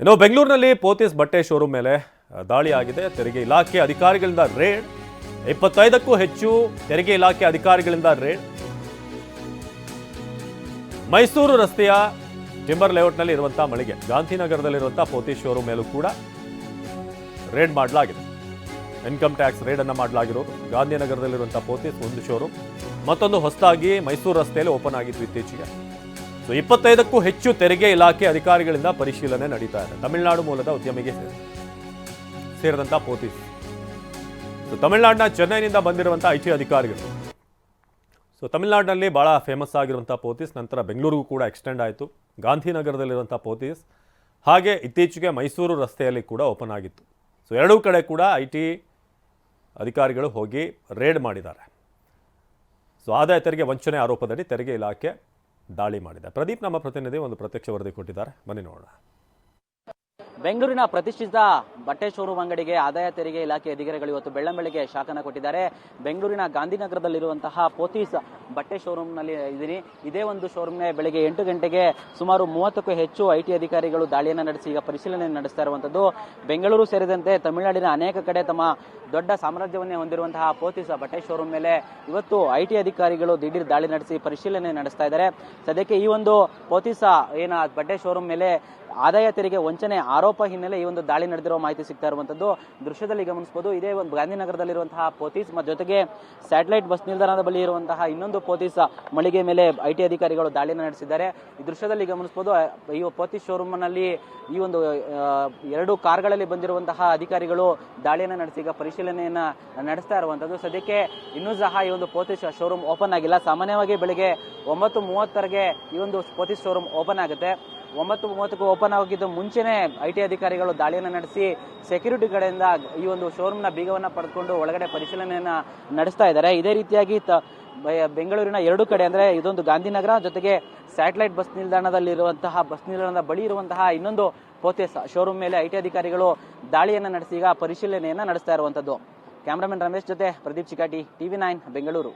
ಇನ್ನು ಬೆಂಗಳೂರಿನಲ್ಲಿ ಪೋತಿಸ್ ಬಟ್ಟೆ ಶೋರೂಮ್ ಮೇಲೆ ದಾಳಿ ಆಗಿದೆ. ತೆರಿಗೆ ಇಲಾಖೆ ಅಧಿಕಾರಿಗಳಿಂದ ರೇಡ್. ಇಪ್ಪತ್ತೈದಕ್ಕೂ ಹೆಚ್ಚು ತೆರಿಗೆ ಇಲಾಖೆ ಅಧಿಕಾರಿಗಳಿಂದ ರೇಡ್. ಮೈಸೂರು ರಸ್ತೆಯ ಟಿಂಬರ್ ಲೇಔಟ್ನಲ್ಲಿ ಇರುವಂತಹ ಮಳಿಗೆ ಗಾಂಧಿನಗರದಲ್ಲಿರುವಂತಹ ಪೋತಿಸ್ ಶೋರೂಮ್ ಮೇಲೂ ಕೂಡ ರೇಡ್ ಮಾಡಲಾಗಿದೆ. ಇನ್ಕಮ್ ಟ್ಯಾಕ್ಸ್ ರೇಡ್ ಅನ್ನ ಮಾಡಲಾಗಿರೋದು. ಗಾಂಧಿನಗರದಲ್ಲಿರುವಂತಹ ಪೋತಿಸ್ ಒಂದು ಶೋರೂಮ್. ಮತ್ತೊಂದು ಹೊಸದಾಗಿ ಮೈಸೂರು ರಸ್ತೆಯಲ್ಲಿ ಓಪನ್ ಆಗಿತ್ತು ಇತ್ತೀಚೆಗೆ. ಸೊ, ಇಪ್ಪತ್ತೈದಕ್ಕೂ ಹೆಚ್ಚು ತೆರಿಗೆ ಇಲಾಖೆ ಅಧಿಕಾರಿಗಳಿಂದ ಪರಿಶೀಲನೆ ನಡೀತಾ ಇದೆ. ತಮಿಳುನಾಡು ಮೂಲದ ಉದ್ಯಮಿಗೆ ಸೇರಿ ಸೇರಿದಂತಹ ಪೋತಿಸ್ ಸೊ, ತಮಿಳುನಾಡಿನ ಚೆನ್ನೈನಿಂದ ಬಂದಿರುವಂಥ ಐ ಟಿ ಅಧಿಕಾರಿಗಳು. ಸೊ, ತಮಿಳುನಾಡಿನಲ್ಲಿ ಭಾಳ ಫೇಮಸ್ ಆಗಿರುವಂಥ ಪೋತಿಸ್ ನಂತರ ಬೆಂಗಳೂರಿಗೂ ಕೂಡ ಎಕ್ಸ್ಟೆಂಡ್ ಆಯಿತು. ಗಾಂಧಿನಗರದಲ್ಲಿರುವಂಥ ಪೋತಿಸ್ ಹಾಗೆ ಇತ್ತೀಚೆಗೆ ಮೈಸೂರು ರಸ್ತೆಯಲ್ಲಿ ಕೂಡ ಓಪನ್ ಆಗಿತ್ತು. ಸೊ, ಎರಡೂ ಕಡೆ ಕೂಡ ಐ ಟಿ ಅಧಿಕಾರಿಗಳು ಹೋಗಿ ರೇಡ್ ಮಾಡಿದ್ದಾರೆ. ಸೊ, ಆದಾಯ ತೆರಿಗೆ ವಂಚನೆ ಆರೋಪದಡಿ ತೆರಿಗೆ ಇಲಾಖೆ ದಾಳಿ ಮಾಡಿದೆ. ಪ್ರದೀಪ್ ನಮ್ಮ ಪ್ರತಿನಿಧಿ ಒಂದು ಪ್ರತ್ಯಕ್ಷ ವರದಿ ಕೊಟ್ಟಿದ್ದಾರೆ. ಬನ್ನಿ ನೋಡೋಣ. ಬೆಂಗಳೂರಿನ ಪ್ರತಿಷ್ಠಿತ ಬಟ್ಟೆ ಶೋರೂಮ್ ಅಂಗಡಿಗೆ ಆದಾಯ ತೆರಿಗೆ ಇಲಾಖೆ ಅಧಿಕಾರಿಗಳು ಇವತ್ತು ಬೆಳ್ಳಂಬೆಳಗ್ಗೆ ಶಾಖನ ಕೊಟ್ಟಿದ್ದಾರೆ. ಬೆಂಗಳೂರಿನ ಗಾಂಧಿನಗರದಲ್ಲಿರುವಂತಹ ಪೋತೀಸ್ ಬಟ್ಟೆ ಶೋರೂಮ್ನಲ್ಲಿ ಇದ್ದೀನಿ. ಇದೇ ಒಂದು ಶೋರೂಮ್ನ ಬೆಳಗ್ಗೆ ಎಂಟು ಗಂಟೆಗೆ ಸುಮಾರು ಮೂವತ್ತಕ್ಕೂ ಹೆಚ್ಚು ಐ ಟಿ ಅಧಿಕಾರಿಗಳು ದಾಳಿಯನ್ನು ನಡೆಸಿ ಈಗ ಪರಿಶೀಲನೆ ನಡೆಸ್ತಾ ಇರುವಂತದ್ದು. ಬೆಂಗಳೂರು ಸೇರಿದಂತೆ ತಮಿಳುನಾಡಿನ ಅನೇಕ ಕಡೆ ತಮ್ಮ ದೊಡ್ಡ ಸಾಮ್ರಾಜ್ಯವನ್ನೇ ಹೊಂದಿರುವಂತಹ ಪೋತೀಸ್ ಬಟ್ಟೆ ಶೋರೂಮ್ ಮೇಲೆ ಇವತ್ತು ಐ ಟಿ ಅಧಿಕಾರಿಗಳು ದಿಢೀರ್ ದಾಳಿ ನಡೆಸಿ ಪರಿಶೀಲನೆ ನಡೆಸ್ತಾ ಇದ್ದಾರೆ. ಸದ್ಯಕ್ಕೆ ಈ ಒಂದು ಪೋತೀಸ, ಏನ, ಬಟ್ಟೆ ಶೋರೂಮ್ ಮೇಲೆ ಆದಾಯ ತೆರಿಗೆ ವಂಚನೆ ಆರೋಪ ಹಿನ್ನೆಲೆ ಈ ಒಂದು ದಾಳಿ ನಡೆದಿರುವ ಮಾಹಿತಿ ಸಿಗ್ತಾ ಇರುವಂತದ್ದು. ದೃಶ್ಯದಲ್ಲಿ ಗಮನಿಸಬಹುದು, ಇದೇ ಒಂದು ಗಾಂಧಿನಗರದಲ್ಲಿರುವಂತಹ ಪೊತೀಸ್ ಜೊತೆಗೆ ಸ್ಯಾಟಲೈಟ್ ಬಸ್ ನಿಲ್ದಾಣದ ಬಳಿ ಇರುವಂತಹ ಇನ್ನೊಂದು ಪೊತೀಸ್ ಮಳಿಗೆ ಮೇಲೆ ಐ ಟಿ ಅಧಿಕಾರಿಗಳು ದಾಳಿಯನ್ನು ನಡೆಸಿದ್ದಾರೆ. ಈ ದೃಶ್ಯದಲ್ಲಿ ಗಮನಿಸಬಹುದು, ಈ ಪೊತೀಸ್ ಶೋರೂಮ್ನಲ್ಲಿ ಈ ಒಂದು ಎರಡು ಕಾರ್ಗಳಲ್ಲಿ ಬಂದಿರುವಂತಹ ಅಧಿಕಾರಿಗಳು ದಾಳಿಯನ್ನು ನಡೆಸಿ, ಈಗ ಪರಿಶೀಲನೆಯನ್ನ ನಡೆಸ್ತಾ ಇರುವಂತದ್ದು. ಸದ್ಯಕ್ಕೆ ಇನ್ನೂ ಸಹ ಈ ಒಂದು ಪೊತೀಸ್ ಶೋರೂಮ್ ಓಪನ್ ಆಗಿಲ್ಲ. ಸಾಮಾನ್ಯವಾಗಿ ಬೆಳಿಗ್ಗೆ ಒಂಬತ್ತು ಮೂವತ್ತರಿಗೆ ಈ ಒಂದು ಪೊತೀಸ್ ಶೋರೂಮ್ ಓಪನ್ ಆಗುತ್ತೆ. ಒಂಬತ್ತು ಮೂವತ್ತಕ್ಕೂ ಓಪನ್ ಆಗಿದ್ದು ಮುಂಚೆನೆ ಐ ಟಿ ಅಧಿಕಾರಿಗಳು ದಾಳಿಯನ್ನು ನಡೆಸಿ ಸೆಕ್ಯೂರಿಟಿ ಕಡೆಯಿಂದ ಈ ಒಂದು ಶೋರೂಮ್ನ ಬೀಗವನ್ನು ಪಡೆದುಕೊಂಡು ಒಳಗಡೆ ಪರಿಶೀಲನೆಯನ್ನು ನಡೆಸ್ತಾ ಇದ್ದಾರೆ. ಇದೇ ರೀತಿಯಾಗಿ ಬೆಂಗಳೂರಿನ ಎರಡು ಕಡೆ ಅಂದರೆ ಇದೊಂದು ಗಾಂಧಿನಗರ ಜೊತೆಗೆ ಸ್ಯಾಟಲೈಟ್ ಬಸ್ ನಿಲ್ದಾಣದಲ್ಲಿರುವಂತಹ ಬಸ್ ನಿಲ್ದಾಣದ ಬಳಿ ಇರುವಂತಹ ಇನ್ನೊಂದು ಪೋತೇಸ್ ಶೋರೂಮ್ ಮೇಲೆ ಐ ಟಿ ಅಧಿಕಾರಿಗಳು ದಾಳಿಯನ್ನು ನಡೆಸಿ ಈಗ ಪರಿಶೀಲನೆಯನ್ನು ನಡೆಸ್ತಾ ಇರುವಂಥದ್ದು ಕ್ಯಾಮ್ರಾಮನ್ ರಮೇಶ್ ಜೊತೆ ಪ್ರದೀಪ್ ಚಿಕಾಟಿ ಟಿವಿ ನೈನ್ ಬೆಂಗಳೂರು.